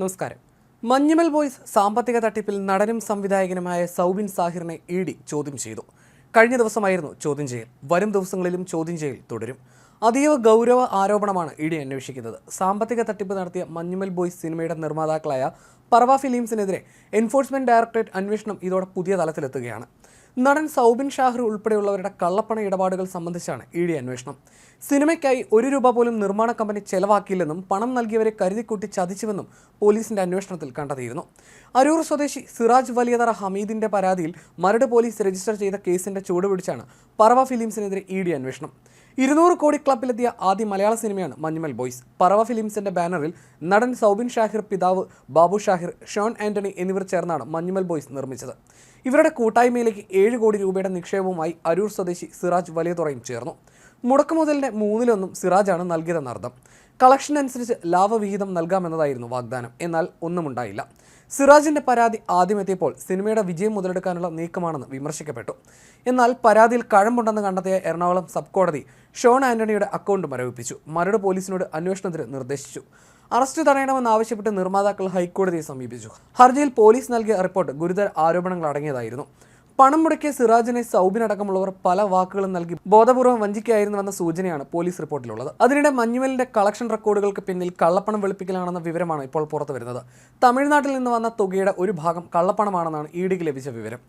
നമസ്കാരം. മഞ്ഞുമൽ ബോയ്സ് സാമ്പത്തിക തട്ടിപ്പിൽ നടനും സംവിധായകനുമായ സൗബിൻ സാഹിറിനെ ഇ ഡി ചോദ്യം ചെയ്തു. കഴിഞ്ഞ ദിവസമായിരുന്നു ചോദ്യം ചെയ്യൽ. വരും ദിവസങ്ങളിലും ചോദ്യം ചെയ്യൽ തുടരും. അതീവ ഗൗരവ ആരോപണമാണ് ഇ ഡി അന്വേഷിക്കുന്നത്. സാമ്പത്തിക തട്ടിപ്പ് നടത്തിയ മഞ്ഞുമൽ ബോയ്സ് സിനിമയുടെ നിർമ്മാതാക്കളായ പർവ ഫിലിംസിനെതിരെ എൻഫോഴ്സ്മെന്റ് ഡയറക്ടറേറ്റ് അന്വേഷണം ഇതോടെ പുതിയ തലത്തിലെത്തുകയാണ്. നടൻ സൗബിൻ ഷാഹിർ ഉൾപ്പെടെയുള്ളവരുടെ കള്ളപ്പണ ഇടപാടുകൾ സംബന്ധിച്ചാണ് ഇ ഡി അന്വേഷണം. സിനിമയ്ക്കായി ഒരു രൂപ പോലും നിർമ്മാണ കമ്പനി ചെലവാക്കിയില്ലെന്നും പണം നൽകിയവരെ കരുതിക്കൂട്ടി ചതിച്ചുവെന്നും പോലീസിന്റെ അന്വേഷണത്തിൽ കണ്ടെത്തിയിരുന്നു. അരൂർ സ്വദേശി സിറാജ് വലിയതറ ഹമീദിന്റെ പരാതിയിൽ മരട് പോലീസ് രജിസ്റ്റർ ചെയ്ത കേസിന്റെ ചൂടുപിടിച്ചാണ് പറവ ഫിലിംസിനെതിരെ ഇ ഡി അന്വേഷണം. ഇരുന്നൂറ് കോടി ക്ലബിലെത്തിയ ആദ്യ മലയാള സിനിമയാണ് മഞ്ഞുമൽ ബോയ്സ്. പറവ ഫിലിംസിന്റെ ബാനറിൽ നടൻ സൗബിൻ ഷാഹിർ പിതാവ് ബാബു ഷാഹിർ ഷോൺ ആന്റണി എന്നിവർ ചേർന്നാണ് മഞ്ഞുമൽ ബോയ്സ് നിർമ്മിച്ചത്. ഇവരുടെ കൂട്ടായ്മയിലേക്ക് ഏഴ് കോടി രൂപയുടെ നിക്ഷേപവുമായി അരൂർ സ്വദേശി സിറാജ് വലിയതുറയും ചേർന്നു. മുടക്കുമുതലിന്റെ മൂന്നിലൊന്നും സിറാജാണ് നൽകിയതെന്നർത്ഥം. കളക്ഷൻ അനുസരിച്ച് ലാഭവിഹിതം നൽകാമെന്നതായിരുന്നു വാഗ്ദാനം. എന്നാൽ ഒന്നുമുണ്ടായില്ല. സിറാജിന്റെ പരാതി ആദ്യമെത്തിയപ്പോൾ സിനിമയുടെ വിജയം മുതലെടുക്കാനുള്ള നീക്കമാണെന്ന് വിമർശിക്കപ്പെട്ടു. എന്നാൽ പരാതിയിൽ കഴമ്പുണ്ടെന്ന് കണ്ടെത്തിയ എറണാകുളം സബ് കോടതി ഷോൺ ആന്റണിയുടെ അക്കൗണ്ട് മരവിപ്പിച്ചു. മരട് പോലീസിനോട് അന്വേഷണത്തിന് നിർദ്ദേശിച്ചു. അറസ്റ്റ് തടയണമെന്നാവശ്യപ്പെട്ട് നിർമ്മാതാക്കൾ ഹൈക്കോടതിയെ സമീപിച്ചു. ഹർജിയിൽ പോലീസ് നൽകിയ റിപ്പോർട്ട് ഗുരുതര ആരോപണങ്ങൾ അടങ്ങിയതായിരുന്നു പണം മുടക്കിയ സിറാജിനെ സൗബിനടക്കമുള്ളവർ പല വാക്കുകളും നൽകി ബോധപൂർവം വഞ്ചിക്കായിരുന്നുവെന്ന സൂചനയാണ് പോലീസ് റിപ്പോർട്ടിലുള്ളത്. അതിനിടെ മഞ്ഞുവലിന്റെ കളക്ഷൻ റെക്കോർഡുകൾക്ക് പിന്നിൽ കള്ളപ്പണം വെളുപ്പിക്കലാണെന്ന വിവരമാണ് ഇപ്പോൾ പുറത്തു വരുന്നത്. തമിഴ്നാട്ടിൽ നിന്ന് വന്ന തുകയുടെ ഒരു ഭാഗം കള്ളപ്പണമാണെന്നാണ് ഇ ഡിക്ക് ലഭിച്ച വിവരം.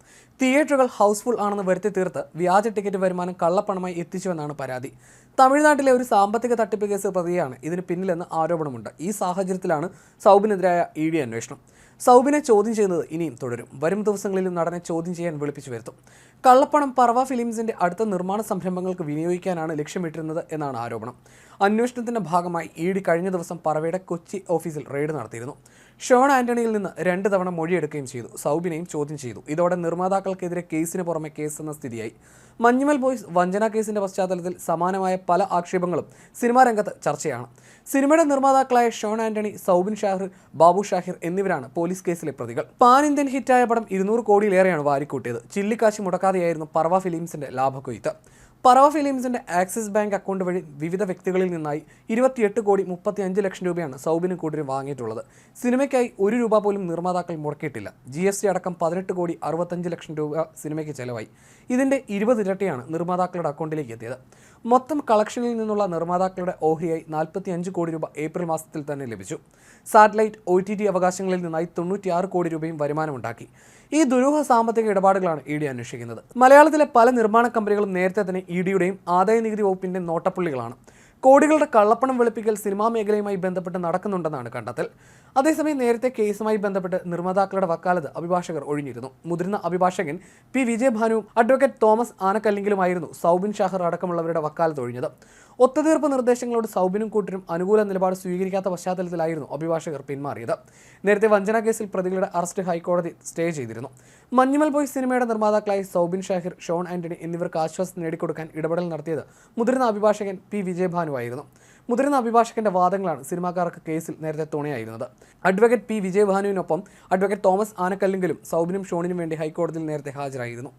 തിയേറ്ററുകൾ ഹൗസ്ഫുൾ ആണെന്ന് വരുത്തി തീർത്ത് വ്യാജ ടിക്കറ്റ് വരുമാനം കള്ളപ്പണമായി എത്തിച്ചുവെന്നാണ് പരാതി. തമിഴ്നാട്ടിലെ ഒരു സാമ്പത്തിക തട്ടിപ്പ് കേസ് പ്രതിയാണ്. ഇതിന് പിന്നിലെന്ന് ആരോപണമുണ്ട്. ഈ സാഹചര്യത്തിലാണ് സൗബിനെതിരായ ഇ ഡി അന്വേഷണം. സൗബിനെ ചോദ്യം ചെയ്യുന്നത് ഇനിയും തുടരും. വരും ദിവസങ്ങളിലും നടനെ ചോദ്യം ചെയ്യാൻ വിളിപ്പിച്ചു വരുത്തും. കള്ളപ്പണം പറവ ഫിലിംസിന്റെ അടുത്ത നിർമ്മാണ സംരംഭങ്ങൾക്ക് വിനിയോഗിക്കാനാണ് ലക്ഷ്യമിട്ടിരുന്നത് എന്നാണ് ആരോപണം. അന്വേഷണത്തിന്റെ ഭാഗമായി ഇ ഡി കഴിഞ്ഞ ദിവസം പറവയുടെ കൊച്ചി ഓഫീസിൽ റെയ്ഡ് നടത്തിയിരുന്നു. ഷോൺ ആന്റണിയിൽ നിന്ന് രണ്ട് തവണ മൊഴിയെടുക്കുകയും ചെയ്തു. സൗബിനെയും ചോദ്യം ചെയ്തു. ഇതോടെ നിർമ്മാതാക്കൾക്കെതിരെ കേസിന് പുറമെ എന്ന സ്ഥിതിയായി. മഞ്ഞുമൽ ബോയ്സ് വഞ്ചന കേസിന്റെ പശ്ചാത്തലത്തിൽ സമാനമായ പല ആക്ഷേപങ്ങളും സിനിമാ രംഗത്ത് ചർച്ചയാണ്. സിനിമയുടെ നിർമ്മാതാക്കളായ ഷോൺ ആന്റണി സൗബിൻ ഷാഹിർ ബാബു ഷാഹിർ എന്നിവരാണ് പോലീസ് കേസിലെ പ്രതികൾ. പാൻ ഇന്ത്യൻ ഹിറ്റായ പടം ഇരുന്നൂറ് കോടിയിലേറെയാണ് വാരിക്കൂട്ടിയത്. ചില്ലിക്കാശ് മുടക്കാതെയായിരുന്നു പർവ ഫിലിംസിന്റെ ലാഭക്കൊയ്ത്ത്. പറവ ഫിലിംസിന്റെ ആക്സിസ് ബാങ്ക് അക്കൗണ്ട് വഴി വിവിധ വ്യക്തികളിൽ നിന്നായി ഇരുപത്തിയെട്ട് കോടി മുപ്പത്തി അഞ്ച് ലക്ഷം രൂപയാണ് സൗബിന് കൂടുതൽ വാങ്ങിയിട്ടുള്ളത്. സിനിമയ്ക്കായി ഒരു രൂപ പോലും നിർമ്മാതാക്കൾ മുടക്കിയിട്ടില്ല. ജി എസ് ടി അടക്കം പതിനെട്ട് കോടി അറുപത്തഞ്ച് ലക്ഷം രൂപ സിനിമയ്ക്ക് ചെലവായി. ഇതിന്റെ ഇരുപത് ഇരട്ടിയാണ് നിർമ്മാതാക്കളുടെ അക്കൗണ്ടിലേക്ക് എത്തിയത്. മൊത്തം കളക്ഷനിൽ നിന്നുള്ള നിർമ്മാതാക്കളുടെ ഓഹരിയായി നാൽപ്പത്തി അഞ്ച് കോടി രൂപ ഏപ്രിൽ മാസത്തിൽ തന്നെ ലഭിച്ചു. സാറ്റലൈറ്റ് ഒ ടി ടി അവകാശങ്ങളിൽ നിന്നായി തൊണ്ണൂറ്റിയാറ് കോടി രൂപയും വരുമാനമുണ്ടാക്കി. ഈ ദുരൂഹ സാമ്പത്തിക ഇടപാടുകളാണ് ഇ ഡി അന്വേഷിക്കുന്നത്. മലയാളത്തിലെ പല നിർമ്മാണ കമ്പനികളും നേരത്തെ തന്നെ ഇ ഡിയുടെയും ആദായ നികുതി വകുപ്പിന്റെ നോട്ടപ്പുള്ളികളാണ്. കോടികളുടെ കള്ളപ്പണം വെളുപ്പിക്കൽ സിനിമാ മേഖലയുമായി ബന്ധപ്പെട്ട് നടക്കുന്നുണ്ടെന്നാണ് കണ്ടെത്തൽ. അതേസമയം നേരത്തെ കേസുമായി ബന്ധപ്പെട്ട് നിർമ്മാതാക്കളുടെ വക്കാലത്ത് അഭിഭാഷകർ ഒഴിഞ്ഞിരുന്നു. മുതിർന്ന അഭിഭാഷകൻ പി. വിജയഭാനുവും അഡ്വക്കേറ്റ് തോമസ് ആനക്കല്ലിങ്കിലുമായിരുന്നു സൗബിൻ ഷാഹർ അടക്കമുള്ളവരുടെ വക്കാലത്ത് ഒഴിഞ്ഞത്. ഒത്തുതീർപ്പ് നിർദ്ദേശങ്ങളോട് സൗബിനും കൂട്ടരും അനുകൂല നിലപാട് സ്വീകരിക്കാത്ത പശ്ചാത്തലത്തിലായിരുന്നു അഭിഭാഷകർ പിന്മാറിയത്. നേരത്തെ വഞ്ചന കേസിൽ പ്രതികളുടെ അറസ്റ്റ് ഹൈക്കോടതി സ്റ്റേ ചെയ്തിരുന്നു. മഞ്ഞുമൽ ബോയ് സിനിമയുടെ നിർമ്മാതാക്കളായി സൗബിൻ ഷാഹിർ ഷോൺ ആന്റണി എന്നിവർക്ക് ആശ്വാസം നേടിക്കൊടുക്കാൻ ഇടപെടൽ നടത്തിയത് മുതിർന്ന അഭിഭാഷകൻ പി. വിജയഭാനുവായിരുന്നു മുതിർന്ന അഭിഭാഷകന്റെ വാദങ്ങളാണ് സിനിമാക്കാർക്ക് കേസിൽ നേരത്തെ തുണയായിരുന്നത്. Advocate P. വിജയഭാനുവിനൊപ്പം അഡ്വക്കേറ്റ് തോമസ് ആനക്കല്ലെങ്കിലും സൗബിനും ഷോണിനും വേണ്ടി ഹൈക്കോടതിയിൽ നേരത്തെ ഹാജരായിരുന്നു.